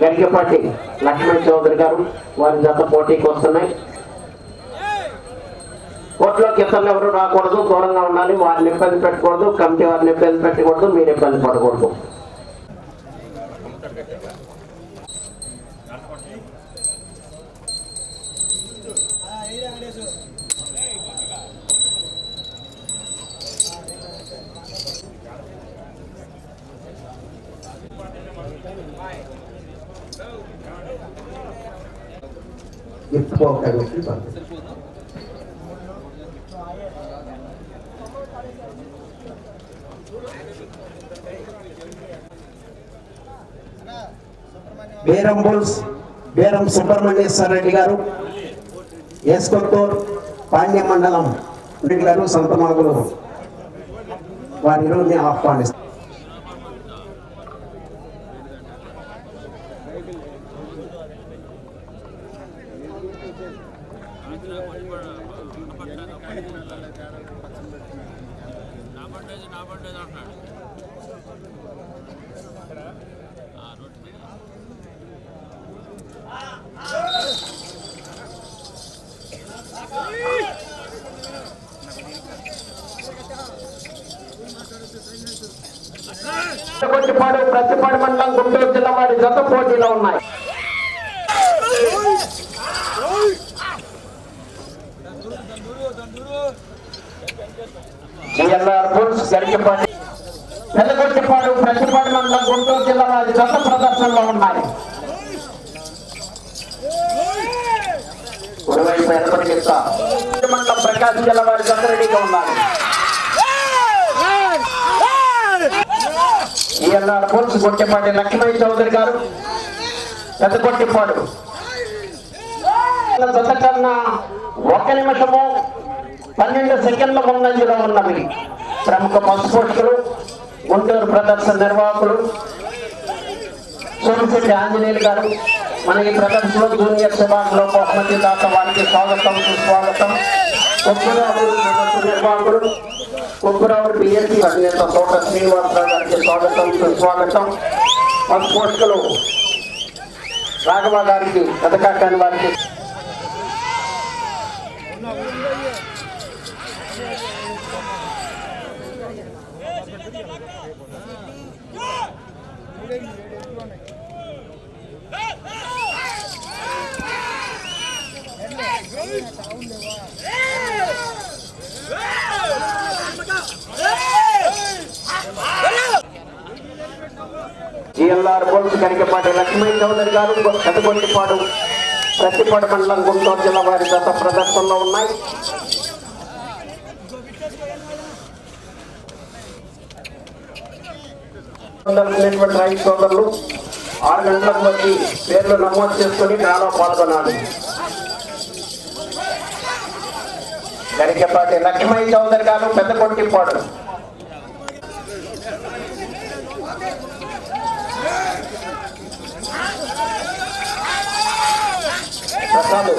గరికపాటి లక్ష్మణ్ చౌదరి గారు వారి జత పోటీకి వస్తున్నాయి కోర్టులోకి ఇతరులు ఎవరు రాకూడదు దూరంగా ఉండాలి వారిని ఇబ్బంది పెట్టకూడదు కమిటీ వారిని ఇబ్బంది పెట్టకూడదు మీరు ఇబ్బంది పడకూడదు. ఎత్తుకోవాలి పంపిస్తాం బేరం బుల్స్ బేరం సుబ్రహ్మణ్యేశ్వర రెడ్డి గారు ఏస్కొత్తూర్ పాండ్య మండలం రెడ్డి సంతమాగులు వారి ఈరోజు ఆహ్వానిస్తారు కొట్టిపాడు ప్రతిపాడు మండలం గుంటూరు జిల్లా వారి జత పోటీలో ఉన్నాయి. జిఎల్ఆర్ బుల్స్ ప్రతిపాడు మండలం గుంటూరు జిల్లా అది జత ప్రదర్శనలో ఉన్నాయి. కుడివైపు మండలం ప్రకాశం జిల్లా వారి జత రెడీగా ఉన్నారు. ఈఎల్ఆర్ బుల్స్ గొట్టెపాటి లక్ష్మణ్ చౌదరి గారు పెద్దగొట్టిపాడు దశ కన్నా ఒక నిమిషము పన్నెండు సెకండ్ల ముందంజలో ఉన్నవి. ప్రముఖ పశు గుంటూరు ప్రదర్శన నిర్వాహకులు సోమిశెట్టి ఆంజనేయులు గారు. మన ఈ ప్రదర్శనలో జూనియర్ విభాగంలో బహుమతి దాత వారికి స్వాగతం సుస్వాగతం. కొక్కురావు ప్రదర్శన నిర్వాహకులు కొక్కురావు బిఎస్సి అధినేత తోట శ్రీనివాసరావు గారికి స్వాగతం సుస్వాగతం. పశు రాఘవ గారికి కథకాకాని వారికి. జిఎల్ఆర్ బోల్స్ కనికపాటి లక్ష్మీ చౌదరి గారు కథగొంటిపాడు ప్రతిపాడు మండలం గుంటూరు జిల్లా వారి గత ప్రదర్శనలో ఉన్నాయి. ఉన్నటువంటి రైతు సోదరులు ఆరు గంటలకు వచ్చి పేర్లు నమోదు చేసుకుని డ్రాలో పాల్గొనాలి. గరికపాటి లక్ష్మయ్య చౌదరి గారు పెద్ద కొట్టిప్పాడు ప్రసాద్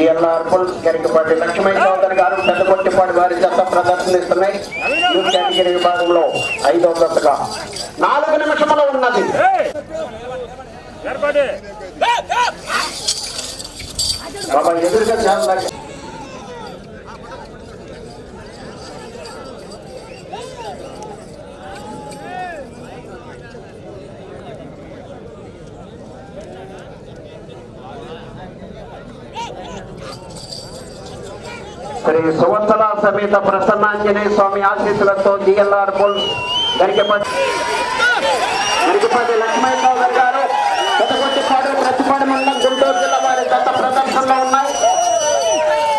జిఎల్ఆర్ పుల్స్ గరికపాటి లక్ష్మీ చౌదరి గారు పెద్దకొట్టిపాటి వారి జత ప్రదర్శనిస్తున్నాయి. యూత్ కేటగిరీ విభాగంలో ఐదవ జతగా నాలుగు నిమిషములు ఉన్నది. బాబా ఎదురుగా చాలా శ్రీ సువంతల సమేత ప్రసన్నాంజనేయ స్వామి ఆశీస్సులతో జిఎల్ఆర్ బుల్ గరికపతి గరికపతి లక్ష్మీ చౌదరి గారు